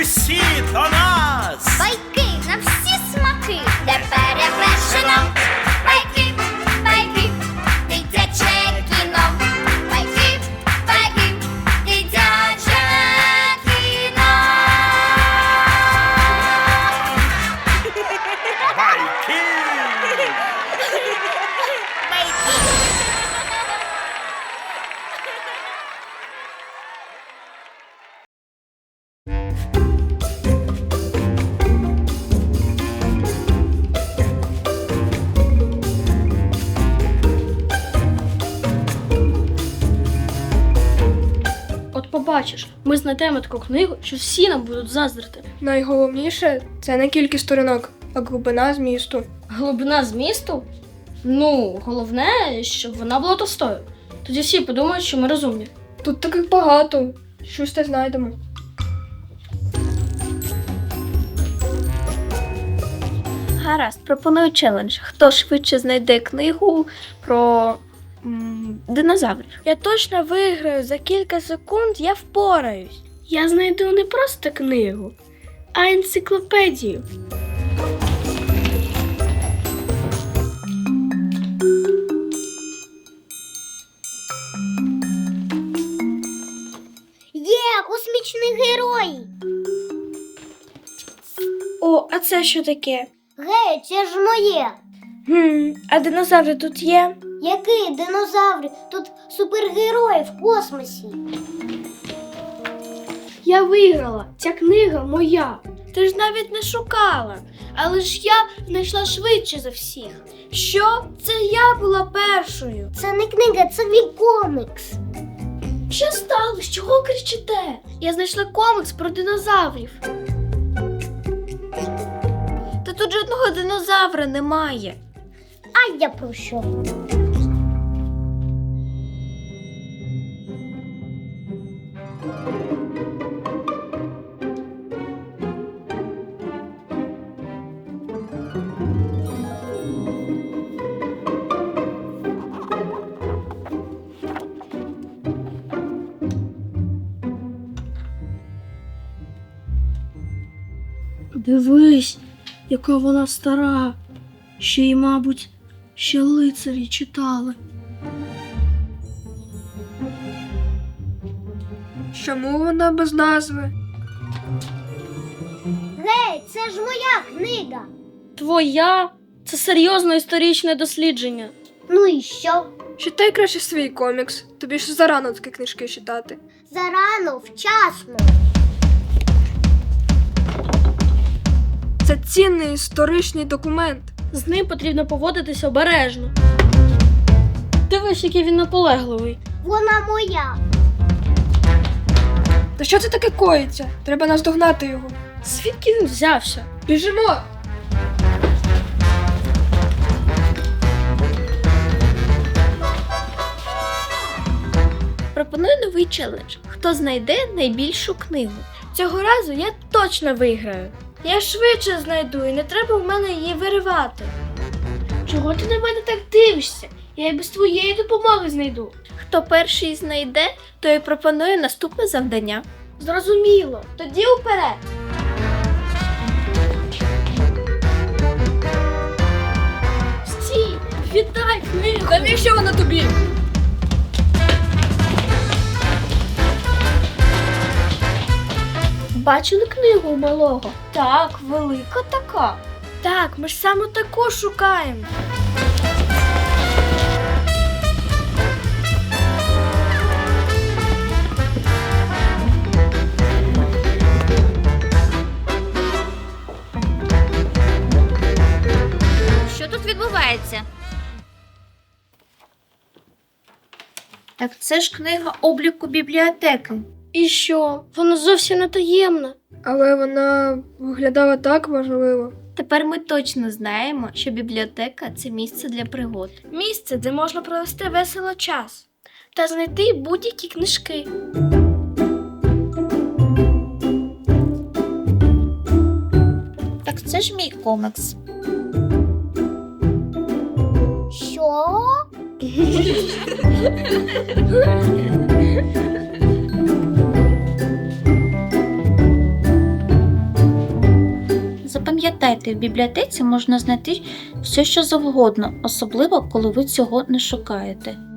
Усі до нас! байки на всі смаки, де перевершено. Байки, байки, дитяче кіно. Байки, байки, дитяче кіно. Байки! От побачиш, ми знайдемо таку книгу, що всі нам будуть заздрити. Найголовніше це не кількість сторінок, а глибина змісту. Глибина змісту? Ну, головне, щоб вона була товстою. Тоді всі подумають, що ми розумні. Тут таких багато. Щось те знайдемо. Гаразд, пропоную челендж. Хто швидше знайде книгу про динозаврів? Я точно виграю. За кілька секунд я впораюсь. Я знайду не просто книгу, а енциклопедію. Є космічні герої. О, а це що таке? Гей, це ж моє. Хм, а динозаври тут є? Який динозавр? Тут супергерої в космосі. Я виграла. Ця книга моя. Ти ж навіть не шукала. Але ж я знайшла швидше за всіх. Що? Це я була першою. Це не книга, це мій комікс. Що сталося? Чого кричите? Я знайшла комікс про динозаврів. Та тут жодного динозавра немає. А я про що? Дивись, яка вона стара. Ще й, мабуть, ще лицарі читали. Чому вона без назви? Гей, це ж моя книга. Твоя це серйозне історичне дослідження. Ну і що? Читай краще свій комікс. Тобі ще зарано такі книжки читати. Зарано, вчасно. Це цінний історичний документ. З ним потрібно поводитися обережно. Дивись, який він наполегливий. Вона моя. Та що це таке коїться? Треба наздогнати його. Звідки він взявся? Біжимо! Пропоную новий челендж. Хто знайде найбільшу книгу? Цього разу я точно виграю. Я швидше знайду і не треба в мене її виривати. Чого ти на мене так дивишся? Я й без твоєї допомоги знайду. Хто перший знайде, той пропонує наступне завдання. Зрозуміло. Тоді уперед. Стій! Віддай книгу! Навіщо вона тобі? Бачили книгу малого? Так, велика така. Так, ми ж саме таку шукаємо. Що тут відбувається? Так це ж книга обліку бібліотеки. І що? Вона зовсім не таємна. Але вона виглядала так важливо. Тепер ми точно знаємо, що бібліотека це місце для пригод. Місце, де можна провести весело час та знайти будь-які книжки. Так це ж мій комікс. Що? Запам'ятайте, в бібліотеці можна знайти все, що завгодно, особливо коли ви цього не шукаєте.